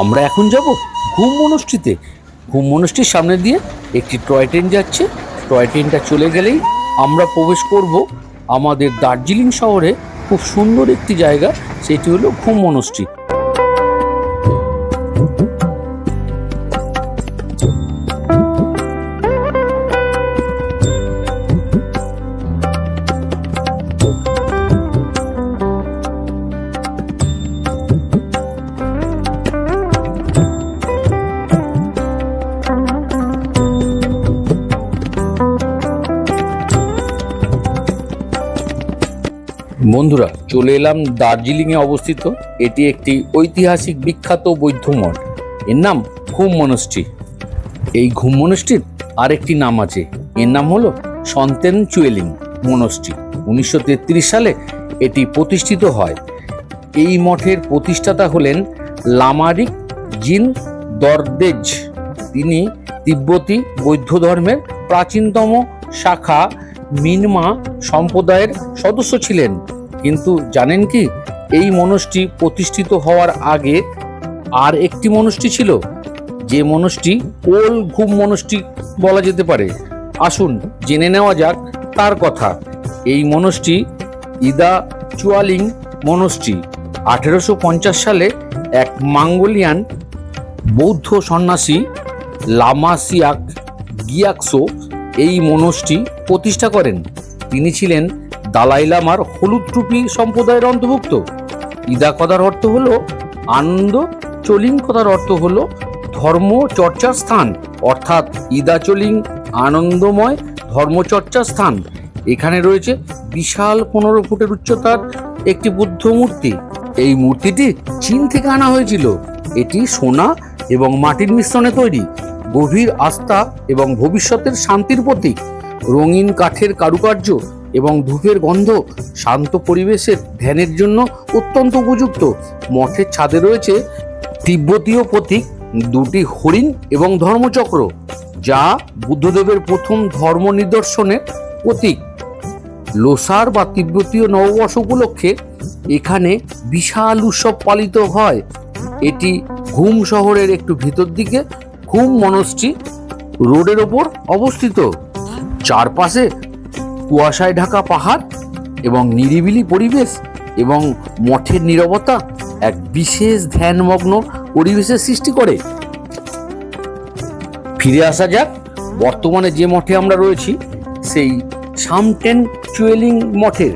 আমরা এখন যাব ঘুম মনষ্টিতে। ঘুম মনষ্টির সামনে দিয়ে একটি টয় ট্রেন যাচ্ছে। টয় ট্রেনটা চলে গেলেই আমরা প্রবেশ করব আমাদের দার্জিলিং শহরে। খুব সুন্দর একটি জায়গা, সেটি হলো ঘুম মনস্ট্রি বন্ধুরা, চলে এলাম দার্জিলিংয়ে অবস্থিত। এটি একটি ঐতিহাসিক বিখ্যাত বৌদ্ধ মঠ। এর নাম ঘুম মনস্ট্রি এই ঘুম মনস্ট্রির আরেকটি নাম আছে। এর নাম হলো সন্তেন চুয়েলিং মনস্ট্রি উনিশশো সালে এটি প্রতিষ্ঠিত হয়। এই মঠের প্রতিষ্ঠাতা হলেন লামারিক জিন দরদেজ। তিনি তিব্বতী বৌদ্ধ ধর্মের প্রাচীনতম শাখা মিনমা সম্প্রদায়ের সদস্য ছিলেন। কিন্তু জানেন কি, এই মনস্ট্রি প্রতিষ্ঠিত হওয়ার আগে আর একটি মনস্ট্রি ছিল। যে মনস্ট্রি ওল ঘুম মনস্ট্রি বলা যেতে পারে। আসুন জেনে নেওয়া যাক তার কথা। এই মনস্ট্রি ইদা চুয়ালিং মনস্ট্রি আঠেরোশো সালে এক মাঙ্গোলিয়ান বৌদ্ধ সন্ন্যাসী লামাসিয়াক গিয়াকসো এই মনস্ট্রি প্রতিষ্ঠা করেন। তিনি ছিলেন দালাই লামার হলুদ টুপি সম্প্রদায়ের অন্তর্ভুক্ত। ইদা কথার অর্থ হলো আনন্দ, চলিং কথার অর্থ হলো ধর্ম চর্চার স্থান। অর্থাৎ ইদা চলিং, আনন্দময় ধর্মচর্চার স্থান। এখানে রয়েছে বিশাল পনেরো ফুটের উচ্চতার একটি বুদ্ধ মূর্তি। এই মূর্তিটি চীন থেকে আনা হয়েছিল। এটি সোনা এবং মাটির মিশ্রণে তৈরি। গভীর আস্থা এবং ভবিষ্যতের শান্তির প্রতীক। রঙিন কাঠের কারুকার্য এবং ধূপের গন্ধ শান্ত পরিবেশের ধ্যানের জন্য অত্যন্ত উপযুক্ত। মঠের ছাদে রয়েছে তিব্বতীয় প্রতীক, দুটি হরিণ এবং ধর্মচক্র, যা বুদ্ধদেবের প্রথম ধর্ম নিদর্শনের প্রতীক। লোসার বা তিব্বতীয় নববর্ষ উপলক্ষে এখানে বিশাল উৎসব পালিত হয়। এটি ঘুম শহরের একটু ভিতর দিকে ঘুম মনস্ট্রি রোডের ওপর অবস্থিত। চারপাশে কুয়াশায় ঢাকা পাহাড় এবং নিরিবিলি পরিবেশ এবং মঠের নীরবতা এক বিশেষ ধ্যানমগ্ন পরিবেশের সৃষ্টি করে। ফিরে আসা যাক, বর্তমানে যে মঠে আমরা রয়েছি, সেই সামটেন চুয়েলিং মঠের।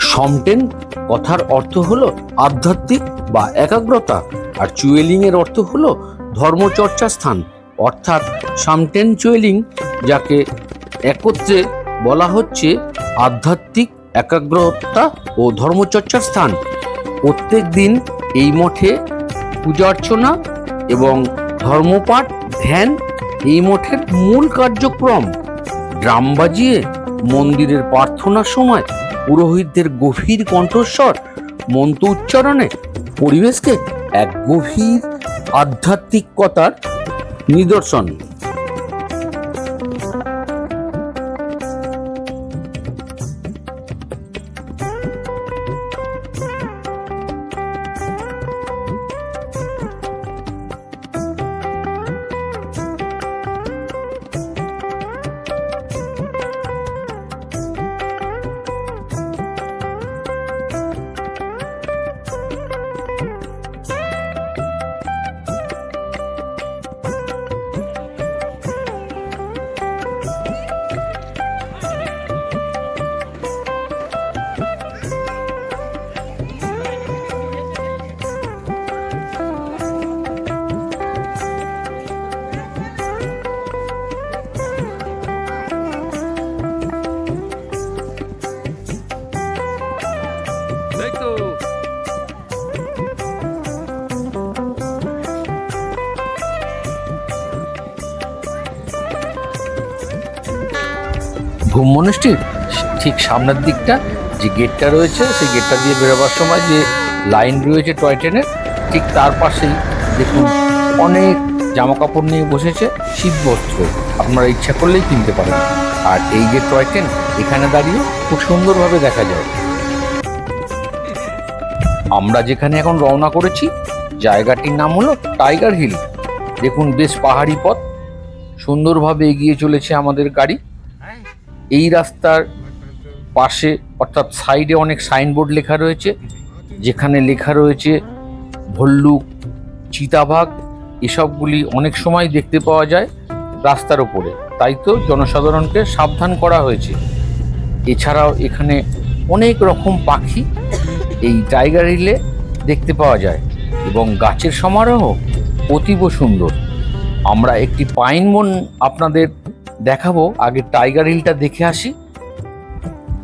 সমটেন কথার অর্থ হলো আধ্যাত্মিক বা একাগ্রতা, আর চুয়েলিং এর অর্থ হলো ধর্মচর্চা স্থান। অর্থাৎ সামটেন চুয়েলিং, যাকে একত্রে বলা হচ্ছে আধ্যাত্মিক একাগ্রতা ও ধর্মচর্চার স্থান। প্রত্যেক দিন এই মঠে পূজা অর্চনা এবং ধর্মপাঠ, ধ্যান এই মঠের মূল কার্যক্রম। ড্রাম বাজিয়ে মন্দিরের প্রার্থনার সময় পুরোহিতদের গভীর কণ্ঠস্বর, মন্ত্র উচ্চারণে পরিবেশকে এক গভীর আধ্যাত্মিকতার নিদর্শন। ঘুম ঠিক সামনের দিকটা যে গেটটা রয়েছে, সেই গেটটা দিয়ে বেরোবার সময় যে লাইন রয়েছে টয় ট্রেনের, ঠিক তার পাশেই দেখুন অনেক জামা কাপড় নিয়ে বসেছে শীত বস্ত্র। আপনারা ইচ্ছা করলেই কিনতে পারেন। আর এই যে টয় ট্রেন, এখানে দাঁড়িয়ে খুব সুন্দরভাবে দেখা যায়। আমরা যেখানে এখন রওনা করেছি, জায়গাটির নাম হলো টাইগার হিল। দেখুন বেশ পাহাড়ি পথ। সুন্দরভাবে এগিয়ে চলেছে আমাদের গাড়ি। এই রাস্তার পাশে, অর্থাৎ সাইডে অনেক সাইনবোর্ড লেখা রয়েছে, যেখানে লেখা রয়েছে, ভল্লুক চিতাভাগ এসবগুলি অনেক সময় দেখতে পাওয়া যায় রাস্তার ওপরে তাই তো জনসাধারণকে সাবধান করা হয়েছে। এছাড়াও এখানে অনেক রকম পাখি এই টাইগার হিলে দেখতে পাওয়া যায় এবং গাছের সমারোহ অতীব সুন্দর। আমরা একটি পাইন বন আপনাদের দেখাবো, আগে টাইগার হিলটা দেখে আসি।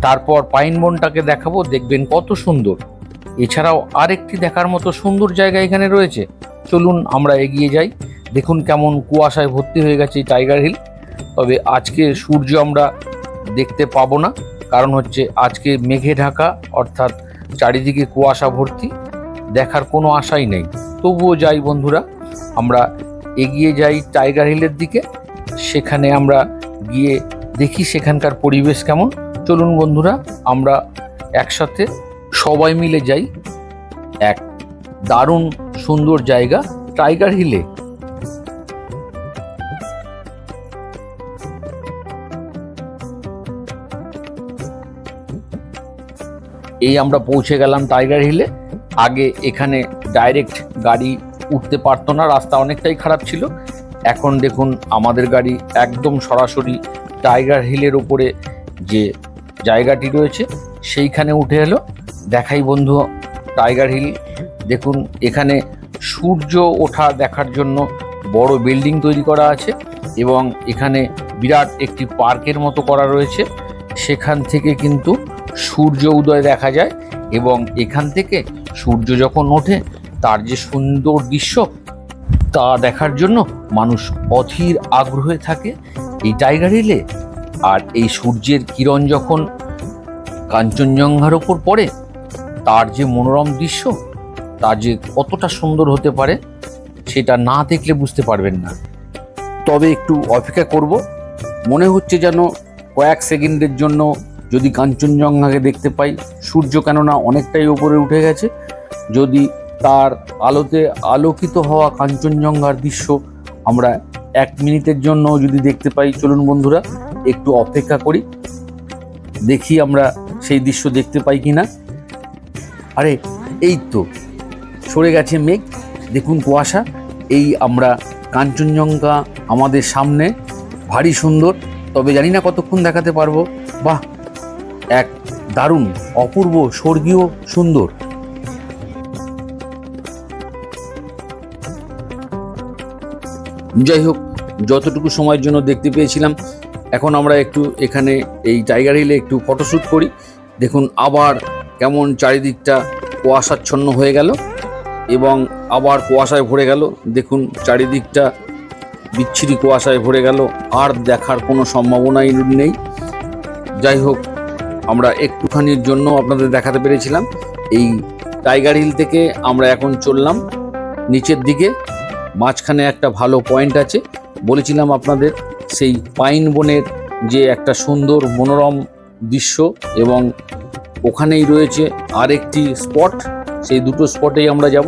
তারপর পাইন বনটাকে দেখাবো, দেখবেন কত সুন্দর। এছাড়াও আরেকটি দেখার মতো সুন্দর জায়গা এখানে রয়েছে। চলুন আমরা এগিয়ে যাই। দেখুন কেমন কুয়াশায় ভর্তি হয়ে গেছে টাইগার হিল তবে আজকে সূর্য আমরা দেখতে পাবো না। কারণ হচ্ছে আজকে মেঘে ঢাকা, অর্থাৎ চারিদিকে কুয়াশা ভর্তি। দেখার কোনো আশাই নেই। তবুও যাই বন্ধুরা, আমরা এগিয়ে যাই টাইগার হিলের দিকে। সেখানে আমরা গিয়ে দেখি সেখানকার পরিবেশ কেমন। চলুন বন্ধুরা, আমরা একসাথে সবাই মিলে যাই। এক দারুণ সুন্দর জায়গা, টাইগার হিলে। এই আমরা পৌঁছে গেলাম টাইগার হিলে। আগে এখানে ডাইরেক্ট গাড়ি উঠতে পারতো না, রাস্তা অনেকটাই খারাপ ছিল। এখন দেখুন আমাদের গাড়ি একদম সরাসরি টাইগার হিলের ওপরে যে জায়গাটি রয়েছে, সেইখানে উঠে এলো। দেখাই বন্ধু, টাইগার হিল, দেখুন এখানে সূর্য ওঠা দেখার জন্য বড় বিল্ডিং তৈরি করা আছে এবং এখানে বিরাট একটি পার্কের মতো করা রয়েছে। সেখান থেকে কিন্তু সূর্য উদয় দেখা যায় এবং এখান থেকে সূর্য যখন ওঠে, তার যে সুন্দর দৃশ্য তা দেখার জন্য মানুষ অধীর আগ্রহে থাকে এই টাইগার হিলে আর এই সূর্যের কিরণ যখন কাঞ্চনজঙ্ঘার ওপর পড়ে, তার যে মনোরম দৃশ্য, তা যে কতটা সুন্দর হতে পারে, সেটা না দেখলে বুঝতে পারবেন না। তবে একটু অপেক্ষা করব, মনে হচ্ছে যেন কয়েক সেকেন্ডের জন্য যদি কাঞ্চনজঙ্ঘাকে দেখতে পাই, সূর্য কেননা অনেকটাই ওপরে উঠে গেছে, যদি তার আলোতে আলোকিত হওয়া কাঞ্চনজঙ্ঘার দৃশ্য আমরা এক মিনিটের জন্য যদি দেখতে পাই, চলুন বন্ধুরা, একটু অপেক্ষা করি। দেখি আমরা সেই দৃশ্য দেখতে পাই কি না আরে, এই তো, সরে গেছে মেঘ। দেখুন কুয়াশা। এই আমরা কাঞ্চনজঙ্ঘা আমাদের সামনে। ভারী সুন্দর। তবে জানি না কতক্ষণ দেখাতে পারব। বাহ, এক দারুণ, অপূর্ব, স্বর্গীয় সুন্দর। যাই হোক, যতটুকু সময়ের জন্য দেখতে পেয়েছিলাম, এখন আমরা একটু এখানে এই টাইগার হিলে একটু ফটোশ্যুট করি। দেখুন, আবার কেমন চারিদিকটা কুয়াশাচ্ছন্ন হয়ে গেল এবং আবার কুয়াশায় ভরে গেল। দেখুন, চারিদিকটা বিচ্ছিরি কুয়াশায় ভরে গেল, আর দেখার কোনো সম্ভাবনাই নেই। যাই হোক, আমরা একটুখানির জন্য আপনাদের দেখাতে পেরেছিলাম। এই টাইগার হিল থেকে আমরা এখন চললাম নিচের দিকে। মাঝখানে একটা ভালো পয়েন্ট আছে। বলেছিলাম আপনাদের, সেই পাইন বনের যে একটা সুন্দর মনোরম দৃশ্য এবং ওখানেই রয়েছে আরেকটি স্পট সেই দুটো স্পটেই আমরা যাব।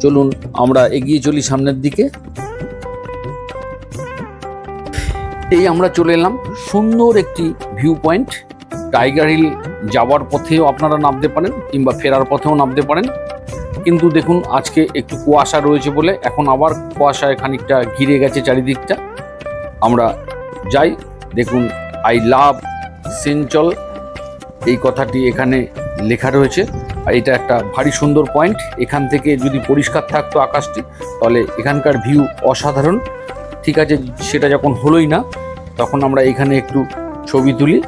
চলুন, আমরা এগিয়ে চলি সামনের দিকে। এই আমরা চলে এলাম সুন্দর একটি ভিউ পয়েন্ট টাইগার হিল যাওয়ার পথেও আপনারা নামতে পারেন কিংবা ফেরার পথেও নামতে পারেন। কিন্তু দেখুন, আজকে একটু কুয়াশা রয়েছে বলে এখন আবার কুয়াশায় খানিকটা ঘিরে গেছে চারিদিকটা। আমরা যাই, দেখুন আই লাভ সেঞ্চল এই কথাটি এখানে লেখা রয়েছে। আর এটা একটা ভারী সুন্দর পয়েন্ট এখান থেকে যদি পরিষ্কার থাকতো আকাশটি, তাহলে এখানকার ভিউ অসাধারণ। ঠিক আছে, সেটা যখন হলোই না, তখন আমরা এখানে একটু ছবি তুলি।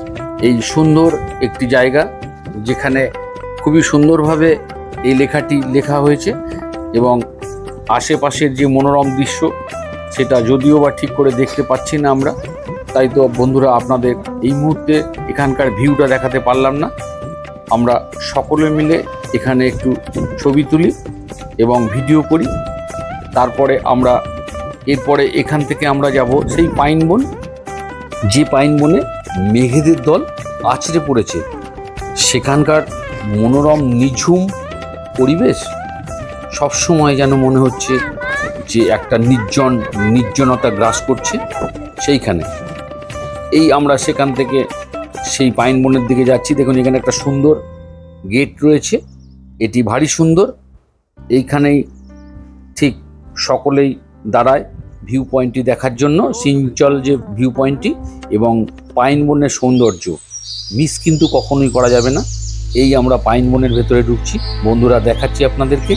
এই সুন্দর একটি জায়গা, যেখানে খুবই সুন্দরভাবে এই লেখাটি লেখা হয়েছে এবং আশেপাশের যে মনোরম দৃশ্য সেটা যদিও বা ঠিক করে দেখতে পাচ্ছি না আমরা, তাই তো বন্ধুরা আপনাদের এই মুহূর্তে এখানকার ভিউটা দেখাতে পারলাম না। আমরা সকলে মিলে এখানে একটু ছবি তুলি এবং ভিডিও করি। তারপরে আমরা এরপরে এখান থেকে আমরা যাব সেই পাইন বন, যে পাইন বনে মেঘেদের দল আছড়ে পড়েছে। সেখানকার মনোরম, নিঝুম পরিবেশ? সব সময় যেন মনে হচ্ছে যে একটা নির্জন, নির্জনতা গ্রাস করছে সেইখানে। এই আমরা সেখান থেকে সেই পাইন বনের দিকে যাচ্ছি। দেখুন, এখানে একটা সুন্দর গেট রয়েছে। এটি ভারী সুন্দর। এইখানেই ঠিক সকলেই দাঁড়ায় ভিউ পয়েন্টটি দেখার জন্য। সিঞ্চল যে ভিউ পয়েন্টটি এবং পাইন বনের সৌন্দর্য মিস কিন্তু কখনোই করা যাবে না। এই আমরা পাইন বনের ভেতরে ঢুকছি। বন্ধুরা দেখাচ্ছি আপনাদেরকে।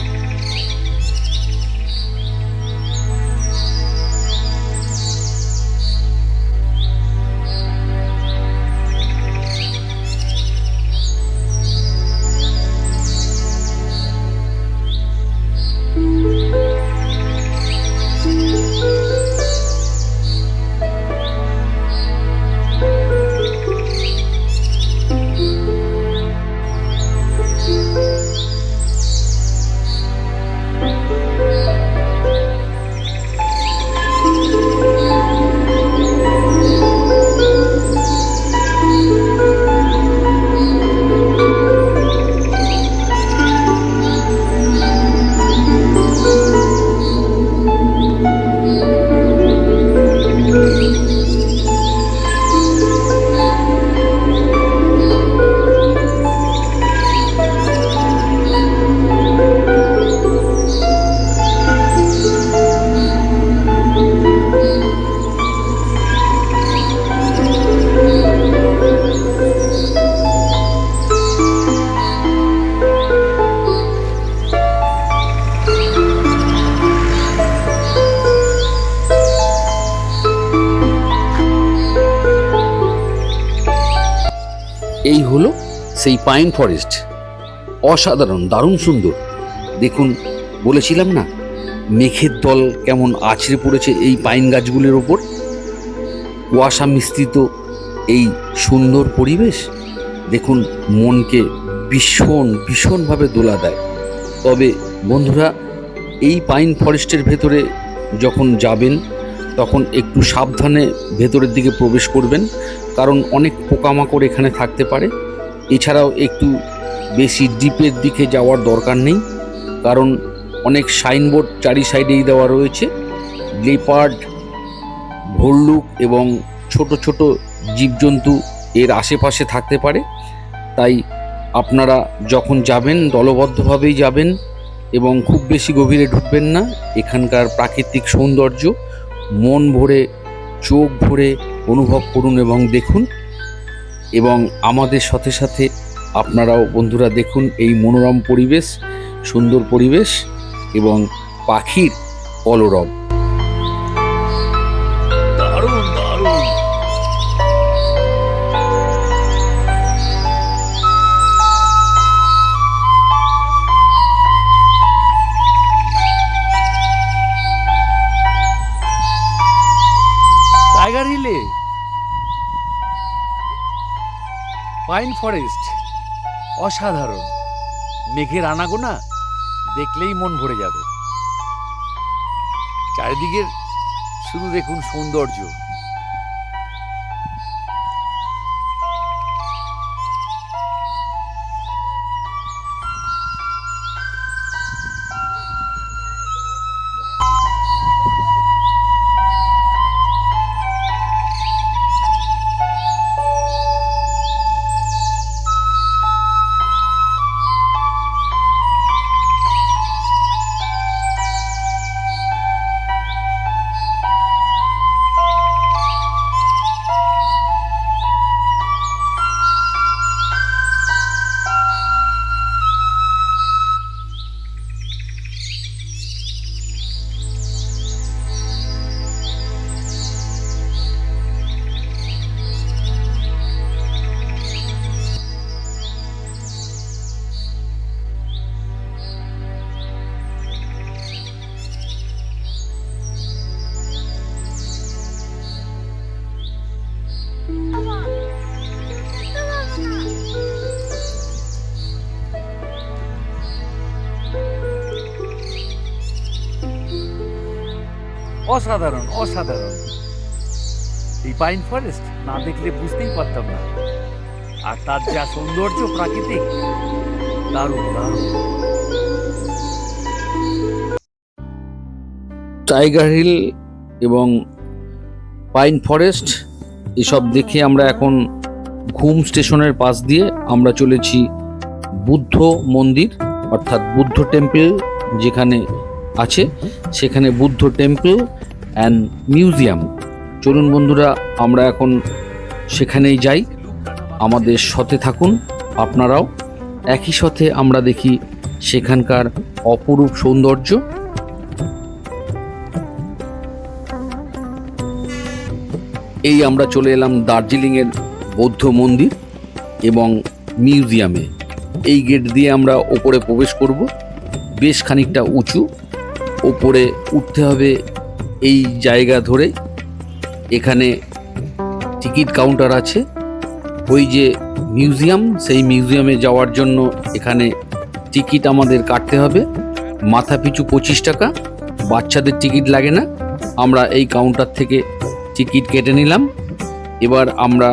সেই পাইন ফরেস্ট। অসাধারণ, দারুণ সুন্দর। দেখুন, বলেছিলাম না, মেঘের দল কেমন আছড়ে পড়েছে এই পাইন গাছগুলির ওপর? কুয়াশা মিশ্রিত এই সুন্দর পরিবেশ, দেখুন, মনকে ভীষণ, ভীষণভাবে দোলা দেয়। তবে বন্ধুরা, এই পাইন ফরেস্টের ভেতরে যখন যাবেন, তখন একটু সাবধানে ভেতরের দিকে প্রবেশ করবেন, কারণ অনেক পোকামাকড় এখানে থাকতে পারে। এছাড়াও একটু বেশি ডিপের দিকে যাওয়ার দরকার নেই, কারণ অনেক সাইনবোর্ড চারি সাইডেই দেওয়া রয়েছে। লেপার্ড, ভল্লুক এবং ছোট ছোট জীবজন্তু এর আশেপাশে থাকতে পারে। তাই আপনারা যখন যাবেন, দলবদ্ধভাবেই যাবেন এবং খুব বেশি গভীরে ঢুকবেন না। এখানকার প্রাকৃতিক সৌন্দর্য, মন ভরে, চোখ ভরে অনুভব করুন এবং দেখুন। এবং আমাদের সাথে সাথে আপনারাও বন্ধুরা দেখুন এই মনোরম পরিবেশ, সুন্দর পরিবেশ এবং পাখির কলরব পাইন ফরেস্ট। অসাধারণ। মেঘের আনাগোনা দেখলেই মন ভরে যাবে। চারিদিকের শুধু দেখুন সৌন্দর্য। অসাধারণ অসাধারণ। এই পাইন ফরেস্ট না দেখলে বুঝতেই পারতাম না। আর তার যা সৌন্দর্য প্রাকৃতিক দারুণ দারুণ টাইগার হিল এবং পাইন ফরেস্ট এসব দেখে আমরা এখন ঘুম স্টেশনের পাশ দিয়ে আমরা চলেছি বুদ্ধ মন্দির, অর্থাৎ বুদ্ধ টেম্পল যেখানে আছে। সেখানে বুদ্ধ টেম্পল অ্যান্ড মিউজিয়াম চলুন বন্ধুরা, আমরা এখন সেখানেই যাই। আমাদের সাথে থাকুন আপনারাও। একই সাথে আমরা দেখি সেখানকার অপরূপ সৌন্দর্য। এই আমরা চলে এলাম দার্জিলিংয়ের বৌদ্ধ মন্দির এবং মিউজিয়ামে। এই গেট দিয়ে আমরা ওপরে প্রবেশ করব। বেশ খানিকটা উঁচু। ওপরে উঠতে হবে এই জায়গা ধরে এখানে টিকিট কাউন্টার আছে। ওই যে মিউজিয়াম, সেই মিউজিয়ামে যাওয়ার জন্য এখানে টিকিট আমাদের কাটতে হবে। মাথা পিছু পঁচিশ টাকা, বাচ্চাদের টিকিট লাগে না। আমরা এই কাউন্টার থেকে টিকিট কেটে নিলাম। এবার আমরা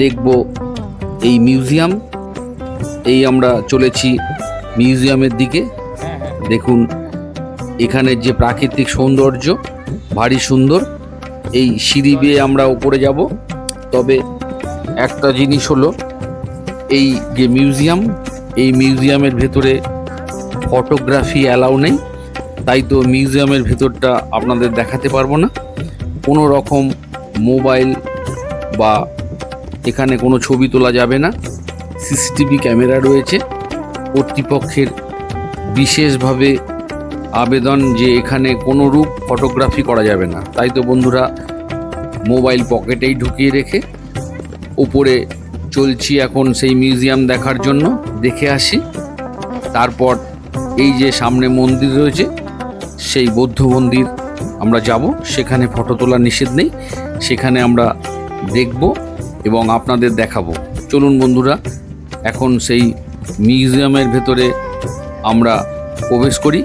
দেখব এই মিউজিয়াম। এই আমরা চলেছি মিউজিয়ামের দিকে। দেখুন, এখানে যে প্রাকৃতিক সৌন্দর্য ভারী সুন্দর। এই সিঁড়ি বেয়ে আমরা উপরে যাব। তবে একটা জিনিস হলো, এই যে মিউজিয়াম, এই মিউজিয়ামের ভেতরে ফটোগ্রাফি অ্যালাউ নেই। তাই তো মিউজিয়ামের ভেতরটা আপনাদের দেখাতে পারব না। কোনো রকম মোবাইল বা এখানে কোনো ছবি তোলা যাবে না। সিসিটিভি ক্যামেরা রয়েছে। কর্তৃপক্ষের বিশেষভাবে আবেদন যে এখানে কোনো রূপ ফটোগ্রাফি করা যাবে না। তাই তো বন্ধুরা মোবাইল পকেটেই ঢুকিয়ে রেখে উপরে চলছি এখন সেই মিউজিয়াম দেখার জন্য, দেখে আসি। তারপর এই যে সামনে মন্দির রয়েছে, সেই বৌদ্ধ মন্দির আমরা যাব। সেখানে ফটো তোলা নিষেধ নেই। সেখানে আমরা দেখব এবং আপনাদের দেখাবো। চলুন বন্ধুরা, এখন সেই মিউজিয়ামের ভেতরে আমরা প্রবেশ করি।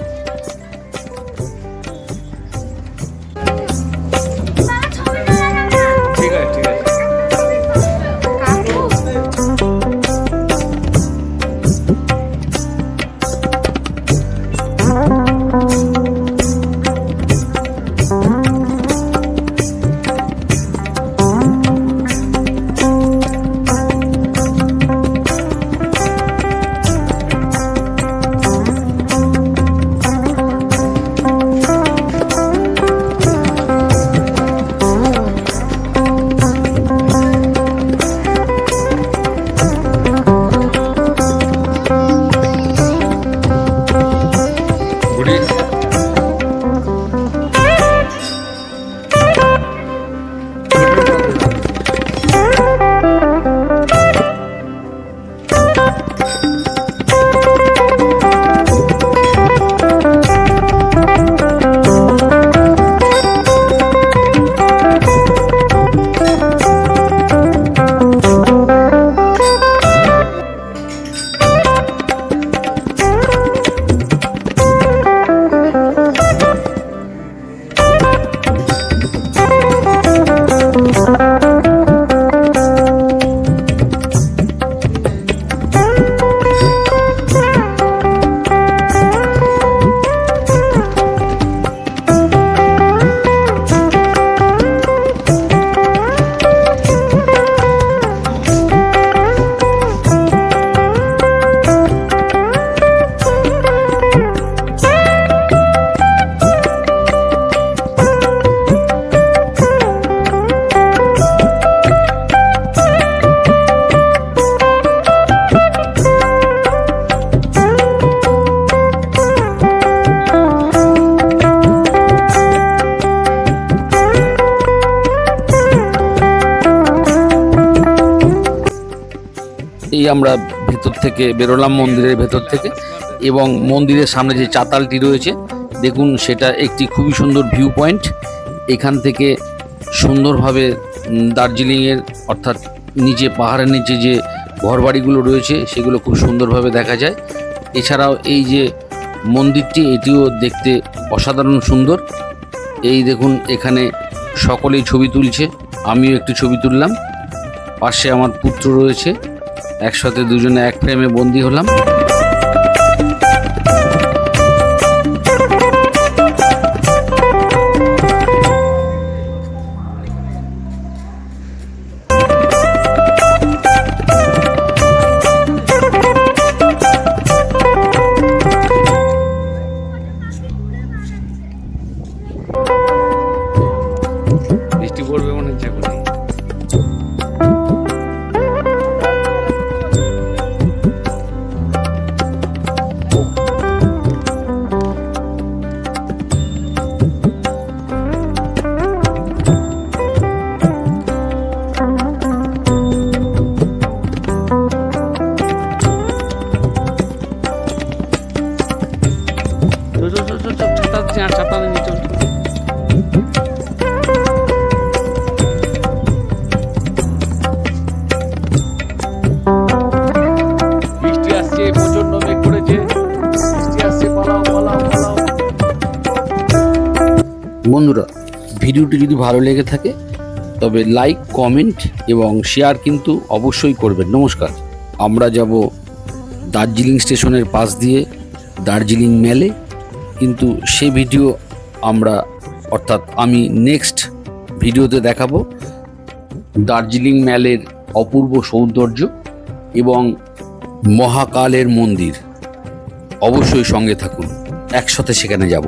আমরা ভেতর থেকে বেরোলাম মন্দিরের ভেতর থেকে এবং মন্দিরের সামনে যে চাতালটি রয়েছে, দেখুন সেটা একটি খুবই সুন্দর ভিউ পয়েন্ট এখান থেকে সুন্দরভাবে দার্জিলিংয়ের অর্থাৎ নিচে পাহাড়ের নিচে যে ঘরবাড়িগুলো রয়েছে, সেগুলো খুব সুন্দরভাবে দেখা যায়। এছাড়াও এই যে মন্দিরটি, এটিও দেখতে অসাধারণ সুন্দর। এই দেখুন এখানে সকলেই ছবি তুলছে, আমিও একটি ছবি তুললাম। পাশে আমার পুত্র রয়েছে। একসাথে দুজনে এক ফ্রেমে বন্দি হলাম। ভিডিওটি যদি ভালো লেগে থাকে, তবে লাইক কমেন্ট এবং শেয়ার কিন্তু অবশ্যই করবেন। নমস্কার। আমরা যাব দার্জিলিং স্টেশনের পাশ দিয়ে দার্জিলিং মেলে। কিন্তু সে ভিডিও আমরা, অর্থাৎ আমি নেক্সট ভিডিওতে দেখাবো দার্জিলিং ম্যালের অপূর্ব সৌন্দর্য এবং মহাকালের মন্দির। অবশ্যই সঙ্গে থাকুন। একসাথে সেখানে যাব।